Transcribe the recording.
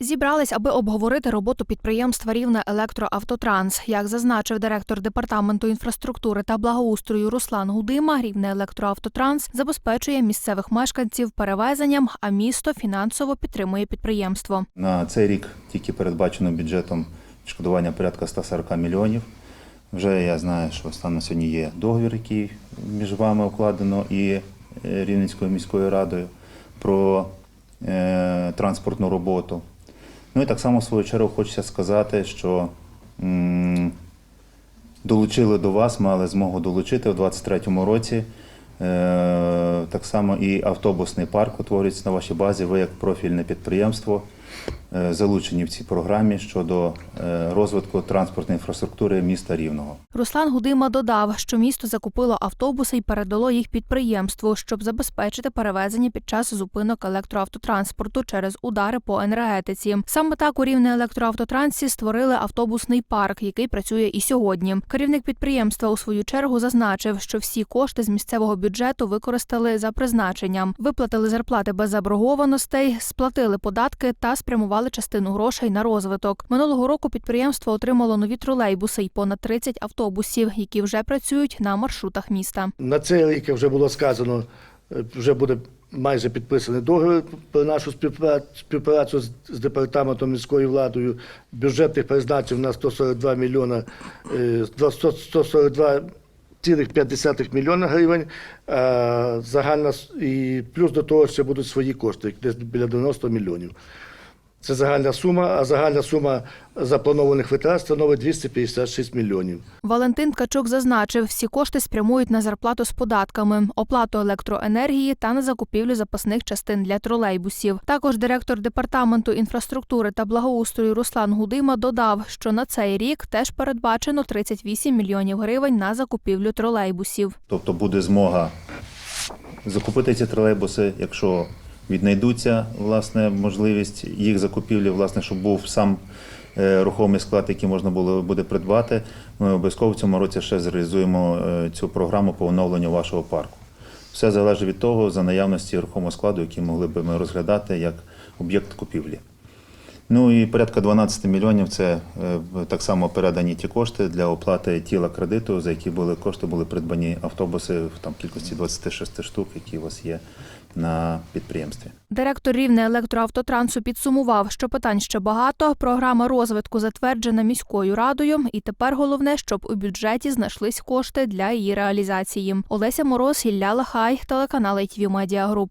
Зібрались, аби обговорити роботу підприємства Рівне Електроавтотранс. Як зазначив директор департаменту інфраструктури та благоустрою Руслан Гудима, Рівне Електроавтотранс забезпечує місцевих мешканців перевезенням, а місто фінансово підтримує підприємство. На цей рік тільки передбачено бюджетом відшкодування порядка 140 мільйонів. Вже я знаю, що станом сьогодні є договір, який між вами укладено і е, Рівненською міською радою про е, транспортну роботу. Ну і так само в свою чергу хочеться сказати, що долучили до вас, мали змогу долучити у 2023 році. Е, Так само і автобусний парк утворюється на вашій базі. Ви як профільне підприємство залучені в цій програмі щодо е, розвитку транспортної інфраструктури міста Рівного. Руслан Гудима додав, що місто закупило автобуси і передало їх підприємству, щоб забезпечити перевезення під час зупинок електроавтотранспорту через удари по енергетиці. Саме так у рівне електроавтотрансі створили автобусний парк, який працює і сьогодні. Керівник підприємства у свою чергу зазначив, що всі кошти з місцевого бюджету використали за призначенням, виплатили зарплати без заборгованостей, сплатили податки та спрямували частину грошей на розвиток. Минулого року підприємство отримало нові тролейбуси і понад 30 автобусів, які вже працюють на маршрутах міста. На цей рік, вже було сказано, е, вже буде майже підписаний договір про нашу співпрацю, з, департаментом міською владою. Бюджетних призначень на 142 мільйона е, 142 цілих 50 мільйона гривень. Загальна і плюс до того ще будуть свої кошти, десь біля 90 мільйонів. Це загальна сума, а загальна сума запланованих витрат становить 256 мільйонів. Валентин Ткачук зазначив, всі кошти спрямують на зарплату з податками, оплату електроенергії та на закупівлю запасних частин для тролейбусів. Також директор департаменту інфраструктури та благоустрою Руслан Гудима додав, що на цей рік теж передбачено 38 мільйонів гривень на закупівлю тролейбусів. Тобто буде змога закупити ці тролейбуси, якщо віднайдуться власне можливість їх закупівлі, власне, щоб був сам е, рухомий склад, який можна було буде придбати. Ми обов'язково в цьому році ще зреалізуємо е, цю програму по оновленню вашого парку. Все залежить від того, за наявності рухомого складу, який могли би ми розглядати як об'єкт купівлі. Ну і порядка 12 мільйонів це е, так само передані ті кошти для оплати тіла кредиту, за які були кошти були придбані автобуси в там кількості 26 штук, які у вас є на підприємстві. Директор рівне електроавтотрансу підсумував, що питань ще багато. Програма розвитку затверджена міською радою, і тепер головне, щоб у бюджеті знайшлись кошти для її реалізації. Олеся Мороз, Ілля Лахай, телеканал ITV Media Group.